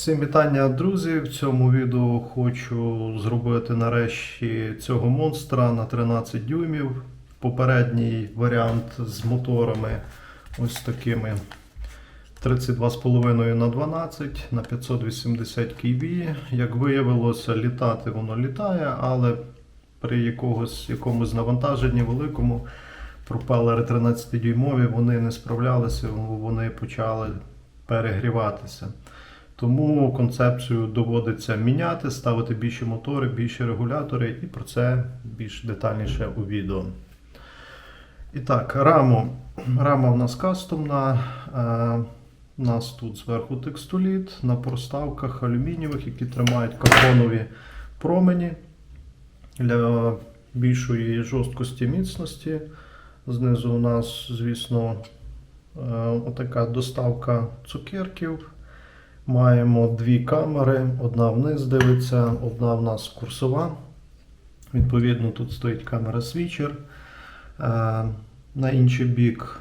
Всім вітання, друзі! В цьому відео хочу зробити нарешті цього монстра на 13 дюймів. Попередній варіант з моторами ось такими 32,5 на 12 на 580 кВ. Як виявилося, літати воно літає, але при якогось, якомусь навантаженні великому пропелери 13-дюймові вони не справлялися, вони почали перегріватися. Тому концепцію доводиться міняти, ставити більші мотори, більші регулятори, і про це більш детальніше у відео. І так, раму. Рама в нас кастомна. Е, У нас тут зверху текстоліт на проставках алюмінієвих, які тримають карбонові промені для більшої жорсткості міцності. Знизу у нас, звісно, е, отака доставка цукерків. Маємо дві камери, одна вниз дивиться, одна в нас курсова. Відповідно, тут стоїть камера свічер. Е, На інший бік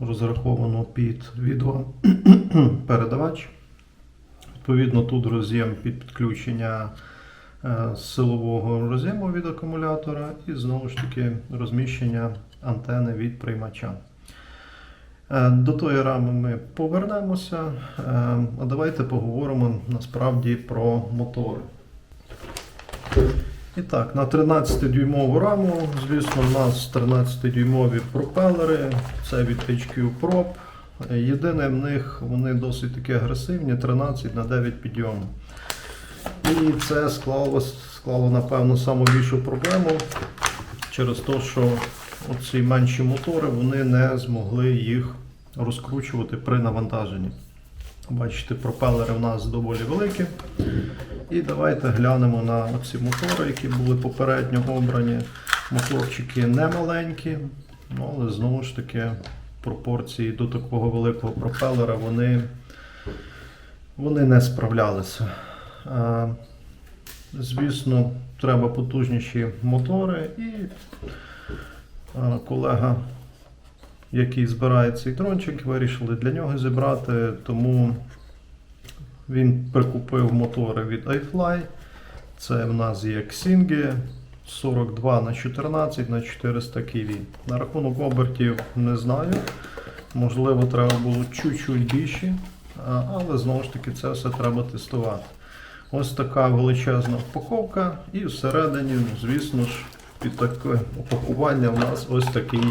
розраховано під відеопередавач. Відповідно, тут роз'єм під підключення е, силового роз'єму від акумулятора і знову ж таки розміщення антени від приймача. Е, До тої рами ми повернемося. Е, А давайте поговоримо насправді про мотори. І так, на 13-дюймову раму, звісно, у нас 13-дюймові пропелери, це від HQ Prop. Єдине в них вони досить такі агресивні, 13 на 9 підйому. І це склало, склало напевно, саму більшу проблему через те, що оці менші мотори вони не змогли їх розкручувати при навантаженні. Бачите, пропелери в нас доволі великі. І давайте глянемо на ці мотори, які були попередньо обрані. Моторчики не маленькі, ну, але знову ж таки пропорції до такого великого пропелера вони, вони не справлялися. Звісно, треба потужніші мотори і колега, який збирає цей дрончик, вирішили для нього зібрати, тому він прикупив мотори від iFly. Це в нас є Xing 42 на 14 на 400 кВ. На рахунок обертів не знаю. Можливо, треба було чуть-чуть більше, але знову ж таки це все треба тестувати. Ось така величезна упаковка, і всередині, ну, звісно ж, під таке упакування в нас ось такий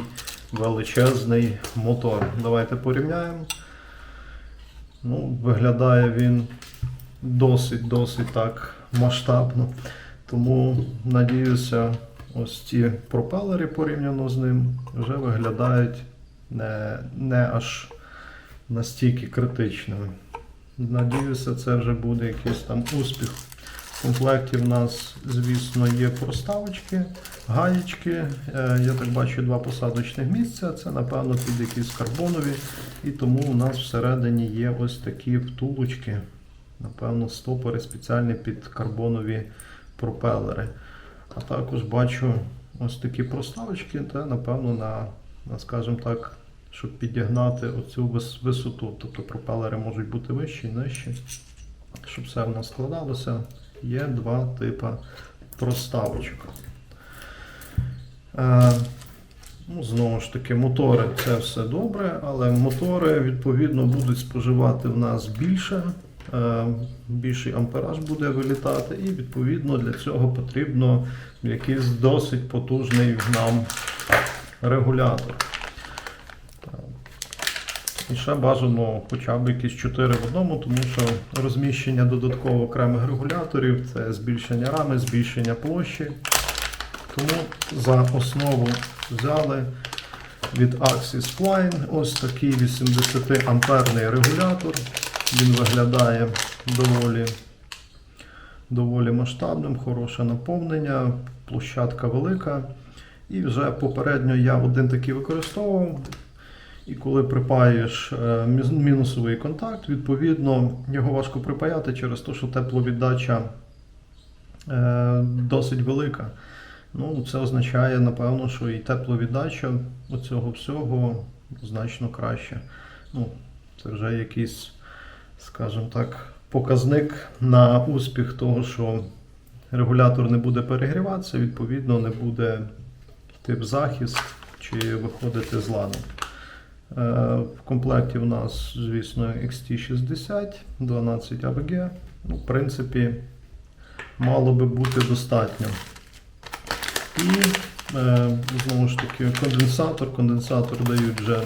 величезний мотор. Давайте порівняємо. Ну, виглядає він досить-досить так масштабно. Тому надіюся, ось ці пропелери порівняно з ним вже виглядають не, не аж настільки критичними. Надіюся, це вже буде якийсь там успіх. В комплекті в нас, звісно, є проставочки, гаєчки. Е, Я так бачу два посадочних місця. Це, напевно, під якісь карбонові. І тому у нас всередині є ось такі втулочки. Напевно, стопори спеціальні під карбонові пропелери. А також бачу ось такі проставочки, та, напевно, на, на скажімо так, щоб підігнати оцю висоту. Тобто пропелери можуть бути вищі і нижчі. Щоб все в нас складалося, є два типи проставочок. Е, ну, знову ж таки, мотори це все добре, але мотори відповідно будуть споживати в нас більше. е, Більший ампераж буде вилітати, і відповідно для цього потрібно якийсь досить потужний нам регулятор. І ще бажано хоча б якісь 4 в одному, тому що розміщення додатково окремих регуляторів це збільшення рами, збільшення площі. Тому за основу взяли від Axis Flying ось такий 80 амперний регулятор. Він виглядає доволі, доволі масштабним, хороше наповнення, площадка велика. І вже попередньо я один такий використовував. І коли припаєш е, мінусовий контакт, відповідно його важко припаяти через те, що тепловіддача е, досить велика. Ну, це означає, напевно, що і тепловіддача оцього всього значно краще. Ну, це вже якийсь, скажімо так, показник на успіх того, що регулятор не буде перегріватися, відповідно, не буде йти в захист чи виходити з ладу. Е, В комплекті в нас, звісно, XT60, 12 ABG. В принципі, мало би бути достатньо. І е, знову ж таки конденсатор. Конденсатор дають вже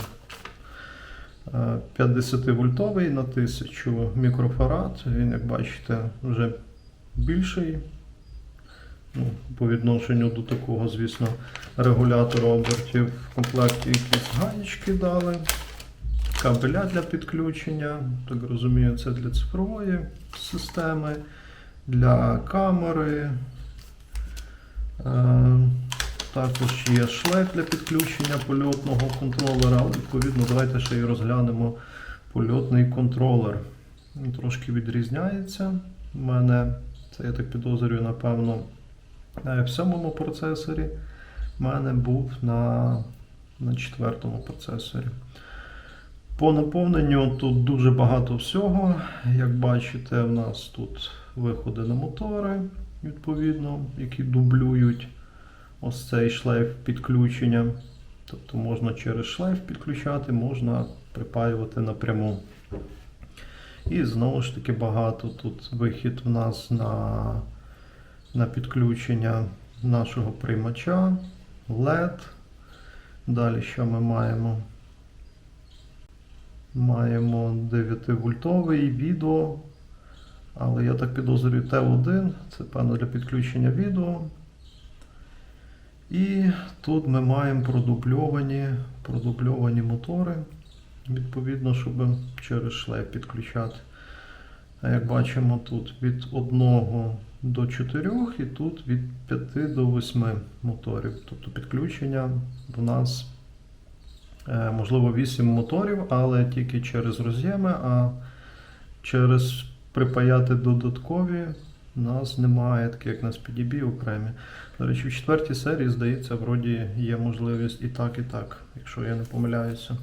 е, 50 вольтовий на 1000 мікрофарад. Він, як бачите, вже більший. Ну, по відношенню до такого, звісно, регулятора обертів. В комплекті якісь гаєчки дали. Кабеля для підключення. Так розумію, це для цифрової системи, для камери. Е, Також є шлейф для підключення польотного контролера, але відповідно давайте ще й розглянемо польотний контролер. Він трошки відрізняється. У мене, це я так підозрюю, напевно, в сьомому процесорі. У мене був на, на четвертому процесорі. По наповненню тут дуже багато всього. Як бачите, в нас тут виходи на мотори, відповідно, які дублюють ось цей шлейф підключення. Тобто можна через шлейф підключати, можна припаювати напряму. І знову ж таки багато тут вихід в нас на, на підключення нашого приймача, LED. Далі що ми маємо? Маємо 9-вольтовий відео, але я так підозрюю Т1, це певно для підключення відео. І тут ми маємо продубльовані, продубльовані мотори, відповідно, щоб через шлейф підключати. А як бачимо, тут від 1 до 4 і тут від 5 до 8 моторів. Тобто підключення в нас е, можливо 8 моторів, але тільки через роз'єми, а через припаяти додаткові у нас немає, таке як на SPDB окремі. До речі, в четвертій серії, здається, вроді є можливість і так, і так, якщо я не помиляюся.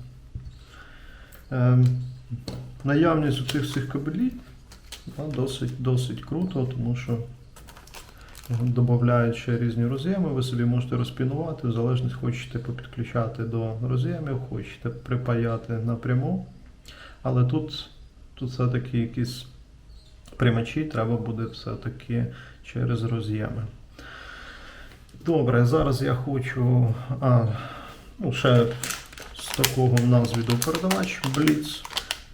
Ем, наявність у цих всіх кабелів досить, досить круто, тому що додають ще різні роз'єми, ви собі можете розпінувати, в залежності хочете попідключати до роз'ємів, хочете припаяти напряму. Але тут, тут все-таки якісь приймачі треба буде все-таки через роз'єми. Добре, зараз я хочу. А, ну, ще з такого в нас відеопередавач Blitz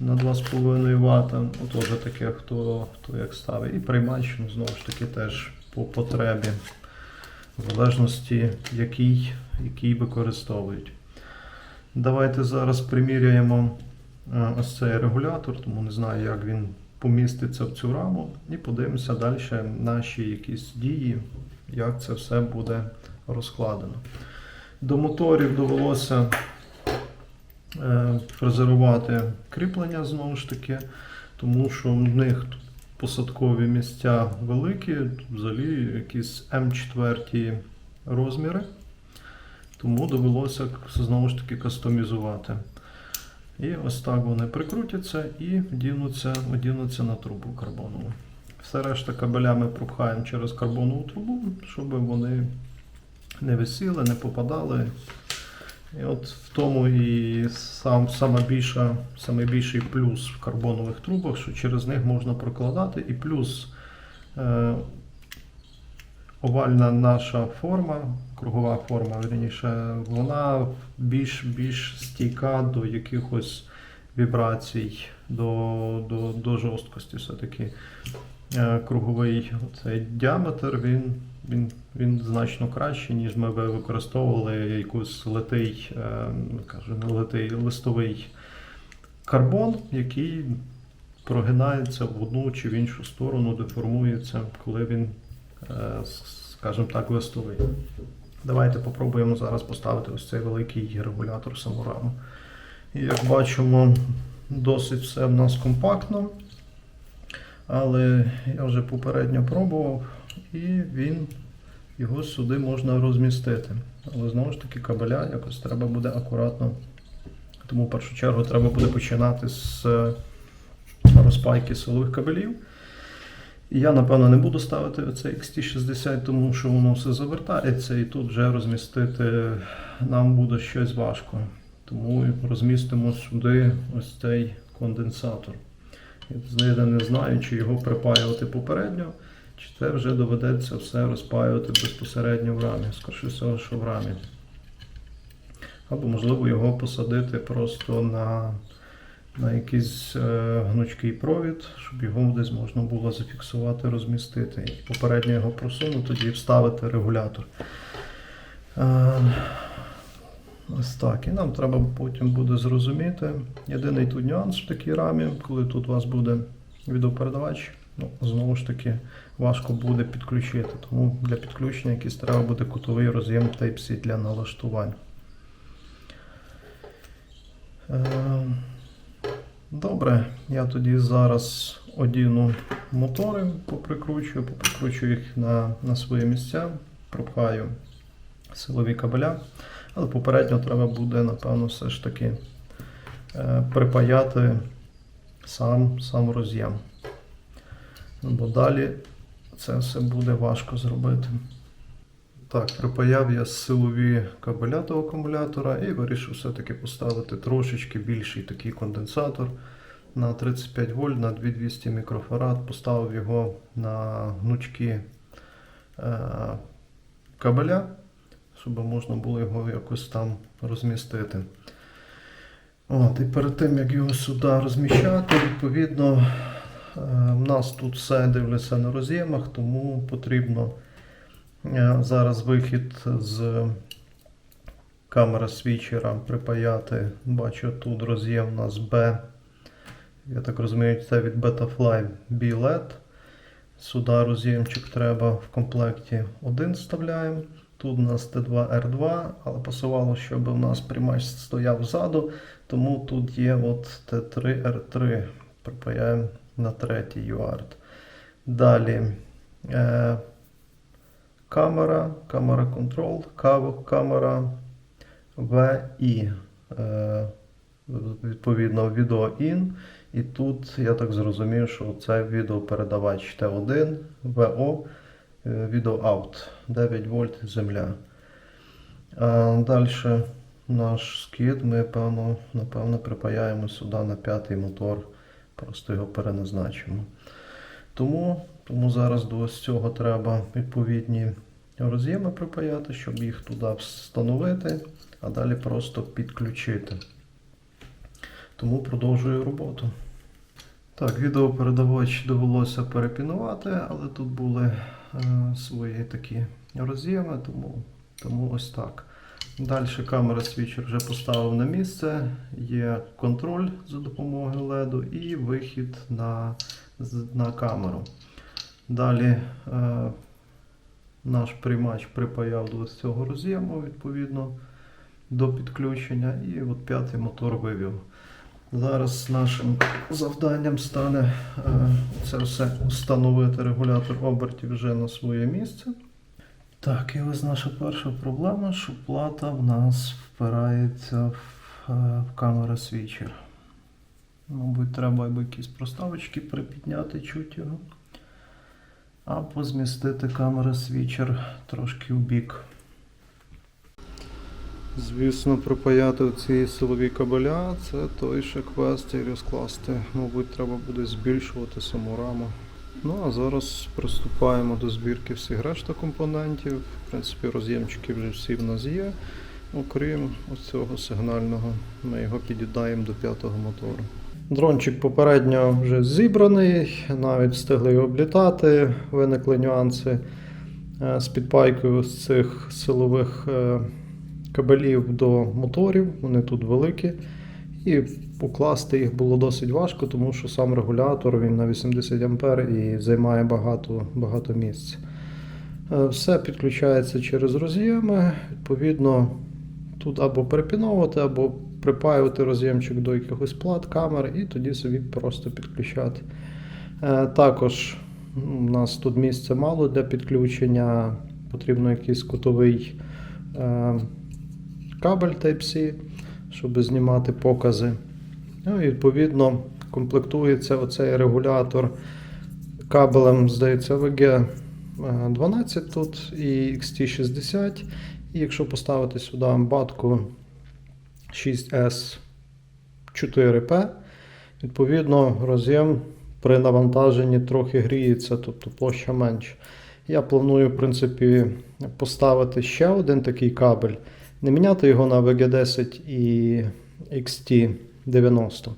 на 2,5 Вт. Ну, теж таке, хто, хто як ставить. І приймач, ну, знову ж таки, теж по потребі, в залежності, який, який використовують. Давайте зараз приміряємо е, ось цей регулятор, тому не знаю, як він поміститься в цю раму, і подивимося далі наші якісь дії, як це все буде розкладено. До моторів довелося фрезерувати кріплення знову ж таки, тому що в них посадкові місця великі, взагалі якісь М4 розміри, тому довелося знову ж таки кастомізувати. І ось так вони прикрутяться і одінуться на трубу карбонову. Все решта кабеля ми пропхаємо через карбонову трубу, щоб вони не висіли, не попадали. І от в тому і сам, сама більша, найбільший плюс в карбонових трубах, що через них можна прокладати. І плюс е, овальна наша форма, кругова форма, верніше, вона більш, більш стійка до якихось вібрацій, до, до, до жорсткості все-таки. Е, Круговий цей діаметр він, він, він значно кращий, ніж ми би використовували якийсь литий, е, кажу, не литий листовий карбон, який прогинається в одну чи в іншу сторону, деформується, коли він, е, скажімо так, листовий. Давайте попробуємо зараз поставити ось цей великий регулятор самораму. І як бачимо, досить все в нас компактно. Але я вже попередньо пробував, і він, його сюди можна розмістити. Але знову ж таки кабеля якось треба буде акуратно. Тому в першу чергу треба буде починати з розпайки силових кабелів. Я, напевно, не буду ставити оцей XT60, тому що воно все завертається, і тут вже розмістити нам буде щось важко. Тому розмістимо сюди ось цей конденсатор. Я не знаю, чи його припаювати попередньо, чи це вже доведеться все розпаювати безпосередньо в рамі. Скоріше всього, що в рамі. Або можливо його посадити просто на, на якийсь е, гнучкий провід, щоб його десь можна було зафіксувати, розмістити. І попередньо його просунути, тоді вставити регулятор. Е, ось так. І нам треба потім буде зрозуміти. Єдиний тут нюанс в такій рамі, коли тут у вас буде відеопередавач, ну, знову ж таки, важко буде підключити. Тому для підключення якийсь треба буде кутовий роз'єм Type-C для налаштувань. Е, Добре, я тоді зараз одіну мотори, поприкручую, поприкручую їх на, на свої місця, пропхаю силові кабеля. Але попередньо треба буде, напевно, все ж таки е, припаяти сам, сам роз'єм. Бо далі це все буде важко зробити. Так, припаяв я силові кабеля до акумулятора і вирішив все-таки поставити трошечки більший такий конденсатор на 35 вольт на 2200 мікрофарад. Поставив його на гнучкі е, кабеля, щоб можна було його якось там розмістити. От, і перед тим, як його сюди розміщати, відповідно, е, в нас тут все дивляться на роз'ємах, тому потрібно. Е, Зараз вихід з камери свічера припаяти. Бачу, тут роз'єм у нас B. Я так розумію, це від Betafly B-LED. Сюди роз'ємчик треба в комплекті один вставляємо. Тут у нас T2R2, але пасувало, щоб у нас приймач стояв ззаду, тому тут є от T3R3. Припаяємо на третій UART. Далі. Е, камера, камера контрол, камера VI, е, відповідно відео IN. І тут я так зрозумів, що це відеопередавач Т1, ВО, відео out, 9 вольт земля. А далі наш скид ми певно, напевно припаяємо сюди на п'ятий мотор, просто його переназначимо. Тому, тому зараз до цього треба відповідні роз'єми припаяти, щоб їх туди встановити, а далі просто підключити. Тому продовжую роботу. Так, відеопередавач довелося перепінувати, але тут були е, свої такі роз'єми, тому, тому ось так. Далі камера свічер вже поставив на місце, є контроль за допомогою LED і вихід на, на камеру. Далі е, наш приймач припаяв до цього роз'єму відповідно до підключення, і от п'ятий мотор вивів. Зараз нашим завданням стане е, це все встановити регулятор обертів вже на своє місце. Так, і ось наша перша проблема, що плата в нас впирається в, е, в камеру свічер. Мабуть, треба або якісь проставочки припідняти чуть його. Або змістити камеру свічер трошки в бік. Звісно, припаяти ці силові кабеля це той ще квест і розкласти. Мабуть, треба буде збільшувати саму раму. Ну а зараз приступаємо до збірки всіх решта компонентів. В принципі, роз'ємчики вже всі в нас є. Окрім цього сигнального, ми його під'єднаємо до п'ятого мотору. Дрончик попередньо вже зібраний, навіть встигли облітати, виникли нюанси е, з підпайкою з цих силових е, кабелів до моторів, вони тут великі. І покласти їх було досить важко, тому що сам регулятор він на 80 А і займає багато, багато місця. Е, Все підключається через роз'єми. Відповідно, тут або перепіновувати, або припаювати роз'ємчик до якихось плат, камер, і тоді собі просто підключати. Е, Також у нас тут місця мало для підключення, потрібно якийсь кутовий е, кабель Type-C, щоб знімати покази. Ну і відповідно комплектується оцей регулятор кабелем, здається, VG 12 тут і XT60. І якщо поставити сюди батку 6S 4P, відповідно роз'єм при навантаженні трохи гріється, тобто площа менша. Я планую, в принципі, поставити ще один такий кабель, не міняти його на VG10 і XT90.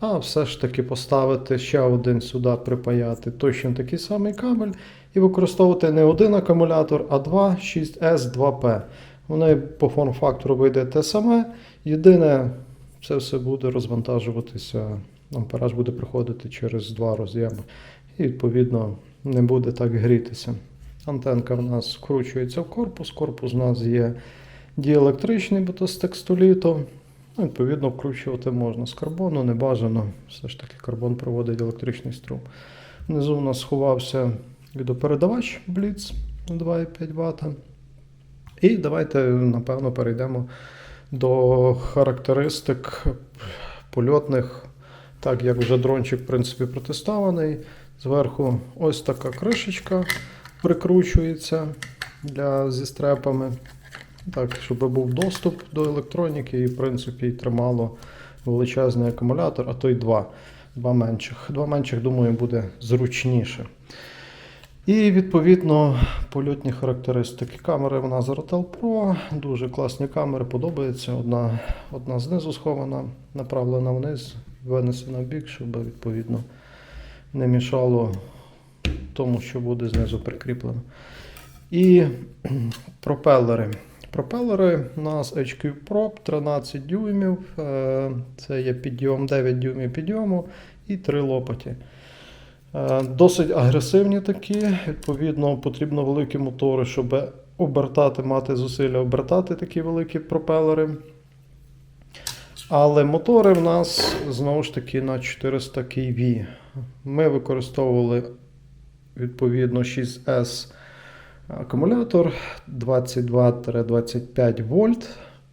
А, все ж таки поставити ще один сюди, припаяти точно такий самий кабель і використовувати не один акумулятор, а два 6S 2P. Вони по форм-фактору вийде те саме. Єдине, це все буде розвантажуватися, ампераж буде приходити через два роз'єми. І відповідно не буде так грітися. Антенка в нас вкручується в корпус. Корпус у нас є діелектричний, бо то з текстоліту. Ну, відповідно, вкручувати можна з карбону, не бажано. Все ж таки карбон проводить електричний струм. Внизу у нас сховався відеопередавач Blitz 2,5 Вт. І давайте, напевно, перейдемо до характеристик польотних, так як вже дрончик, в принципі, протестований. Зверху ось така кришечка прикручується для, зі стрепами. Так, щоб був доступ до електроніки і, в принципі, тримало величезний акумулятор, а то й два. Два менших. Два менших, думаю, буде зручніше. І відповідно польотні характеристики. Камери в нас Rotel Pro, дуже класні камери, подобається. Одна, одна знизу схована, направлена вниз, винесена в бік, щоб відповідно не мішало тому, що буде знизу прикріплено. І пропелери. Пропелери у нас HQ Prop 13 дюймів. е, Це є підйом 9 дюймів підйому і 3 лопаті. Е, Досить агресивні такі. Відповідно, потрібно великі мотори, щоб обертати, мати зусилля обертати такі великі пропелери. Але мотори в нас знову ж таки на 400 kV. Ми використовували відповідно 6S акумулятор 22-25 вольт.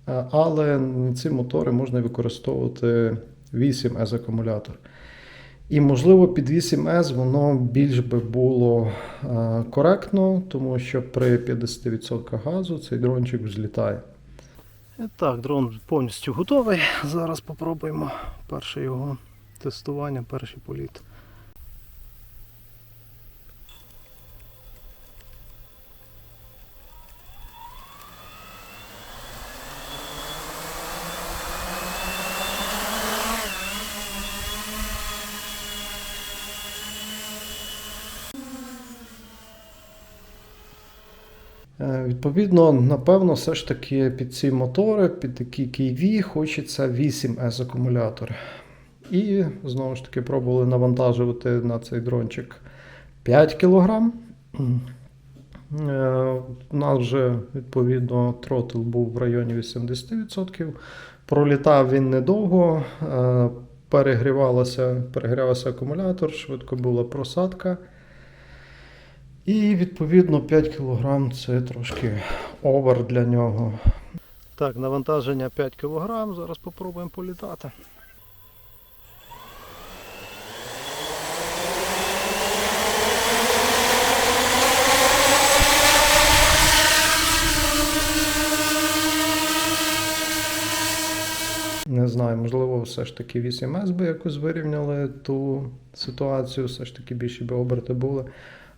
Е, Але ці мотори можна використовувати 8S акумулятор. І, можливо, під 8S воно більш би було е, коректно, тому що при 50% газу цей дрончик взлітає. І так, дрон повністю готовий. Зараз спробуємо перше його тестування, перший політ. Відповідно, напевно, все ж таки під ці мотори, під такі KV хочеться 8S акумулятор. І знову ж таки пробували навантажувати на цей дрончик 5 кг. У нас вже відповідно тротл був в районі 80%. Пролітав він недовго, е, перегрівався акумулятор, швидко була просадка. І відповідно 5 кг це трошки овер для нього. Так, навантаження 5 кг. Зараз спробуємо політати. Не знаю, можливо, все ж таки 8С би якось вирівняли ту ситуацію, все ж таки більші би оберти були.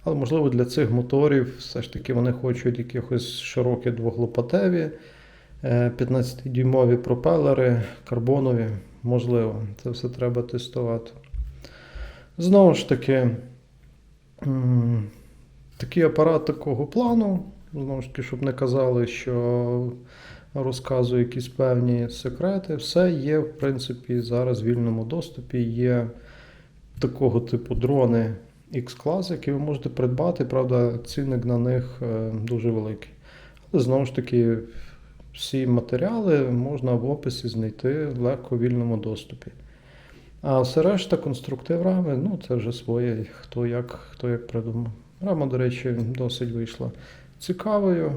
Але можливо для цих моторів все ж таки вони хочуть якихось широкі двоглопатеві, 15-дюймові пропелери, карбонові. Можливо, це все треба тестувати. Знову ж таки, такий апарат такого плану. Знову ж таки, щоб не казали, що розказую якісь певні секрети. Все є, в принципі, зараз в вільному доступі. Є такого типу дрони X-клас, які ви можете придбати. Правда, цінник на них е, дуже великий. Але знову ж таки, всі матеріали можна в описі знайти в легко вільному доступі. А все решта, конструктив рами, ну це вже своє, хто як, хто як придумав. Рама, до речі, досить вийшла цікавою.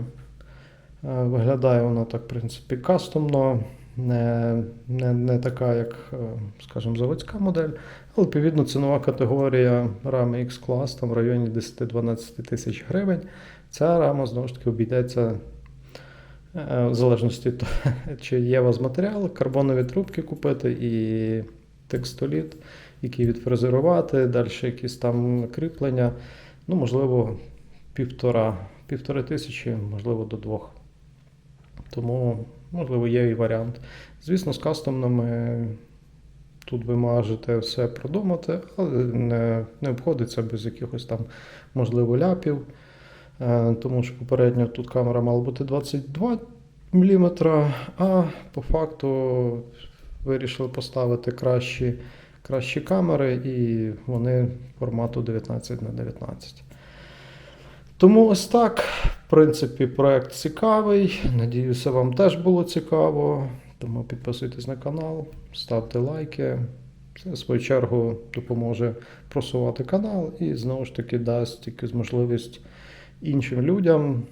Е, Виглядає вона так, в принципі, кастомно. Не, не, не така, як, е, скажімо, заводська модель, але відповідно цінова категорія рами X Class там в районі 10-12 тисяч гривень. Ця рама знову ж таки обійдеться е, в залежності того, чи є у вас матеріал, карбонові трубки купити і текстоліт, який відфрезерувати, далі якісь там кріплення. Ну, можливо, півтора, півтори тисячі, можливо, до двох. Тому, можливо, є і варіант. Звісно, з кастомними тут ви можете все продумати, але не, не обходиться без якихось там, можливо, ляпів. Е, Тому що попередньо тут камера мала бути 22 мм, а по факту вирішили поставити кращі, кращі камери, і вони формату 19 на 19. Тому ось так. Принципі, проект цікавий. Надіюся, вам теж було цікаво. Тому підписуйтесь на канал, ставте лайки. Це, в свою чергу, допоможе просувати канал і знову ж таки дасть якусь можливість іншим людям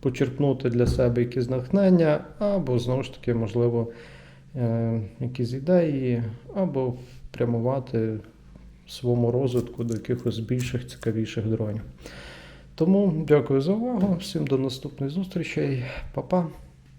почерпнути для себе якісь натхнення, або знову ж таки, можливо, е, якісь ідеї, або прямувати своєму розвитку до якихось більших, цікавіших дронів. Тому дякую за увагу. Всім до наступних зустрічей. Па-па.